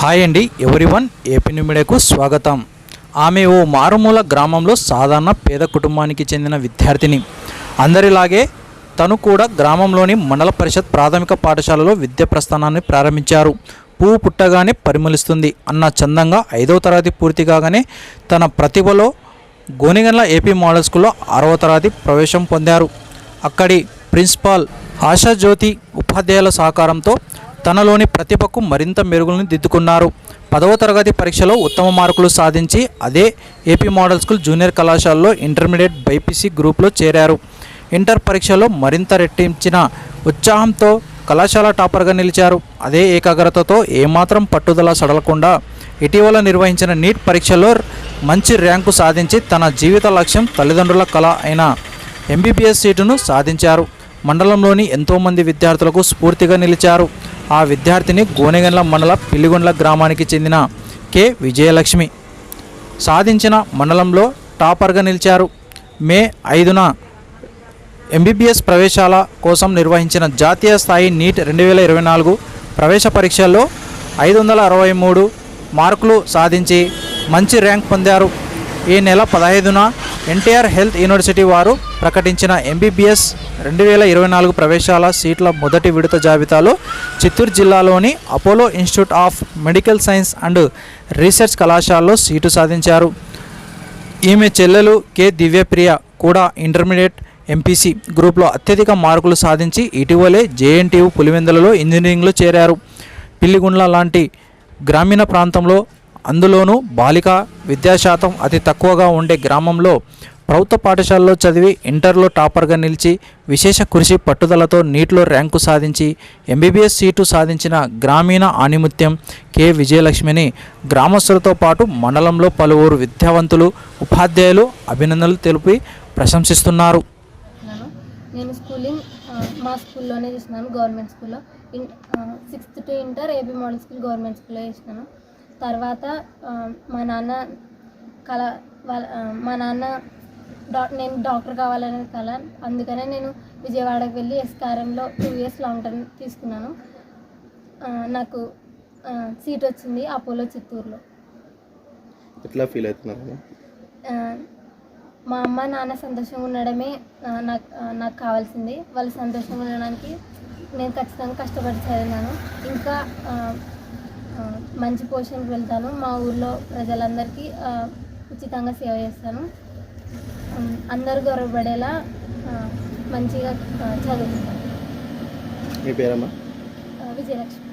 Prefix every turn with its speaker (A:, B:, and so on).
A: Hi అండి everyone AP మీడియాకు స్వాగతం. ఆమె ఓ మారుమూల గ్రామంలో సాధారణ పేద కుటుంబానికి చెందిన విద్యార్థిని. అందరిలాగే తను కూడా గ్రామంలోని మండల పరిషత్ ప్రాథమిక పాఠశాలలో విద్యా ప్రస్థానాన్ని ప్రారంభించారు. పువ్వు పుట్టగానే పరిమళిస్తుంది అన్న చందంగా ఐదవ తరగతి పూర్తి కాగానే తన ప్రతిభలో గోనిగన్ల ఏపీ మోడల్ స్కూల్లో ఆరవ తరగతి ప్రవేశం పొందారు. అక్కడి ప్రిన్సిపాల్ ఆశాజ్యోతి ఉపాధ్యాయుల సహకారంతో తనలోని ప్రతిభకు మరింత మెరుగులను దిద్దుకున్నారు. పదవ తరగతి పరీక్షలో ఉత్తమ మార్కులు సాధించి అదే ఏపీ మోడల్ స్కూల్ జూనియర్ కళాశాలలో ఇంటర్మీడియట్ బైపీసీ గ్రూప్లో చేరారు. ఇంటర్ పరీక్షలో మరింత రెట్టించిన ఉత్సాహంతో కళాశాల టాపర్గా నిలిచారు. అదే ఏకాగ్రతతో ఏమాత్రం పట్టుదల సడలకుండా ఇటీవల నిర్వహించిన నీట్ పరీక్షలో మంచి ర్యాంకు సాధించి తన జీవిత లక్ష్యం తల్లిదండ్రుల కళ అయిన ఎంబీబీఎస్ సీటును సాధించారు. మండలంలోని ఎంతోమంది విద్యార్థులకు స్ఫూర్తిగా నిలిచారు. ఆ విద్యార్థిని గోనెగండ్ల మండల పిల్లిగొండ్ల గ్రామానికి చెందిన కె. విజయలక్ష్మి. సాధించిన మండలంలో టాపర్గా నిలిచారు. మే ఐదున ఎంబీబీఎస్ ప్రవేశాల కోసం నిర్వహించిన జాతీయ స్థాయి నీట్ రెండు వేల ఇరవై నాలుగు ప్రవేశ పరీక్షల్లో ఐదు వందల అరవై మూడు మార్కులు సాధించి మంచి ర్యాంక్ పొందారు. ఈ నెల పదహైదున ఎన్టీఆర్ హెల్త్ యూనివర్సిటీ వారు ప్రకటించిన ఎంబీబీఎస్ రెండు వేల ఇరవై నాలుగు ప్రవేశాల సీట్ల మొదటి విడత జాబితాలో చిత్తూరు జిల్లాలోని Apollo institute of medical science and research కళాశాలలో సీటు సాధించారు. ఈమె చెల్లెలు కె దివ్యప్రియ కూడా ఇంటర్మీడియట్ ఎంపీసీ గ్రూప్లో అత్యధిక మార్కులు సాధించి ఇటీవలే జేఎన్టీయు పులివెందులలో ఇంజనీరింగ్లో చేరారు. పిల్లిగుండ్ల లాంటి గ్రామీణ ప్రాంతంలో అందులోనూ బాలిక విద్యాశాతం అతి తక్కువగా ఉండే గ్రామంలో ప్రభుత్వ పాఠశాలలో చదివి ఇంటర్లో టాపర్గా నిలిచి విశేష కృషి పట్టుదలతో నీటిలో ర్యాంకు సాధించి ఎంబీబీఎస్ సీటు సాధించిన గ్రామీణ ఆణిముత్యం కె విజయలక్ష్మిని గ్రామస్తులతో పాటు మండలంలో పలువురు విద్యావంతులు ఉపాధ్యాయులు అభినందనలు తెలిపి ప్రశంసిస్తున్నారు.
B: నేను స్కూలింగ్ మా స్కూల్లోనే చేస్తున్నాను గవర్నమెంట్ స్కూల్లో. In sixth to inter AB model school government స్కూల్లో చేసినాను తర్వాత మా నాన్న కళ వాళ్ళ మా నాన్న డా నేను డాక్టర్ కావాలనే కళ. అందుకనే నేను విజయవాడకు వెళ్ళి ఎస్కారంలో టూ ఇయర్స్ లాంగ్ టర్మ్ తీసుకున్నాను. నాకు సీట్ వచ్చింది అపోలో చిత్తూరులో.
C: ఎట్లా ఫీల్ అవుతున్నారు?
B: మా అమ్మ నాన్న సంతోషంగా ఉండడమే నాకు నాకు కావాల్సింది. వాళ్ళు సంతోషంగా ఉండడానికి నేను ఖచ్చితంగా కష్టపడి చదివినాను ఇంకా మంచి పొజిషన్కి వెళ్తాను. మా ఊర్లో ప్రజలందరికీ ఉచితంగా సేవ చేస్తాను. అందరూ గౌరవపడేలా మంచిగా చదువుకుంటాను.
C: మీ పేరమ్మా?
B: ఆ, విజయలక్ష్మి.